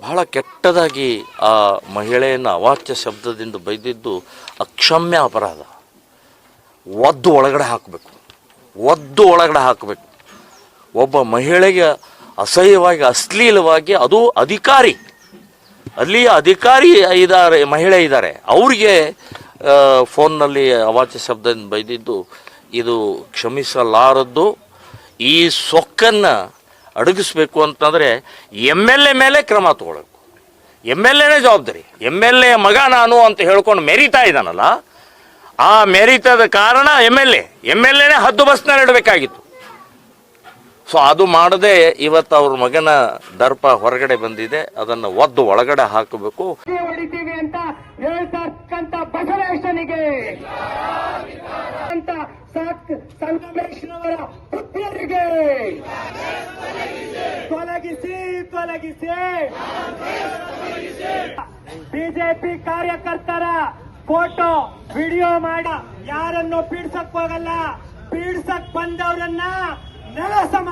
ಬಹಳ ಕೆಟ್ಟದಾಗಿ ಆ ಮಹಿಳೆಯನ್ನು ಅವಾಚ್ಯ ಶಬ್ದದಿಂದ ಬೈದಿದ್ದು ಅಕ್ಷಮ್ಯ ಅಪರಾಧ. ಒದ್ದು ಒಳಗಡೆ ಹಾಕಬೇಕು. ಒದ್ದು ಒಳಗಡೆ ಹಾಕಬೇಕು. ಒಬ್ಬ ಮಹಿಳೆಗೆ ಅಸಹ್ಯವಾಗಿ, ಅಶ್ಲೀಲವಾಗಿ ಅದು ಅಧಿಕಾರಿ. ಅಲ್ಲಿಯ ಅಧಿಕಾರಿ ಇದ್ದಾರೆ, ಮಹಿಳೆ ಇದ್ದಾರೆ. ಅವ್ರಿಗೆ ಫೋನ್ನಲ್ಲಿ ಅವಾಚ್ಯ ಶಬ್ದ ಬೈದಿದ್ದು, ಇದು ಕ್ಷಮಿಸಲಾರದ್ದು. ಈ ಸೊಕ್ಕನ್ನು ಅಡಗಿಸ್ಬೇಕು ಅಂತಂದರೆ ಎಂ ಎಲ್ ಎ ಮೇಲೆ ಕ್ರಮ ತಗೊಳ್ಳಬೇಕು ಎಂ ಎಲ್ ಎನೇ ಜವಾಬ್ದಾರಿ. ಎಂ ಎಲ್ ಎ ಮಗ ನಾನು ಅಂತ ಹೇಳ್ಕೊಂಡು ಮೆರಿತಾ ಇದ್ದಾನಲ್ಲ, ಆ ಮೆರಿತದ ಕಾರಣ M L A. M L ಎನೇ ಹದ್ದು ಬಸ್ನ ಇಡಬೇಕಾಗಿತ್ತು ಸೊ ಅದು ಮಾಡದೆ ಇವತ್ತು ಅವ್ರ ಮಗನ ದರ್ಪ ಹೊರಗಡೆ ಬಂದಿದೆ. ಅದನ್ನು ಒದ್ದು ಒಳಗಡೆ ಹಾಕಬೇಕು. ಅಂತ ಸಾಕ್ ಸಂಗಮೇಶ್ವರ ಪುತ್ರರಿಗೆ ತೊಲಗಿಸಿ ತೊಲಗಿಸಿ. ಬಿಜೆಪಿ ಕಾರ್ಯಕರ್ತರ ಫೋಟೋ, ವಿಡಿಯೋ ಮಾಡ. ಯಾರನ್ನು ಪೀಡ್ಸಕ್ ಹೋಗಲ್ಲ. ಪೀಡ್ಸಕ್ ಬಂದವರನ್ನ ನೆಲ ಸಮ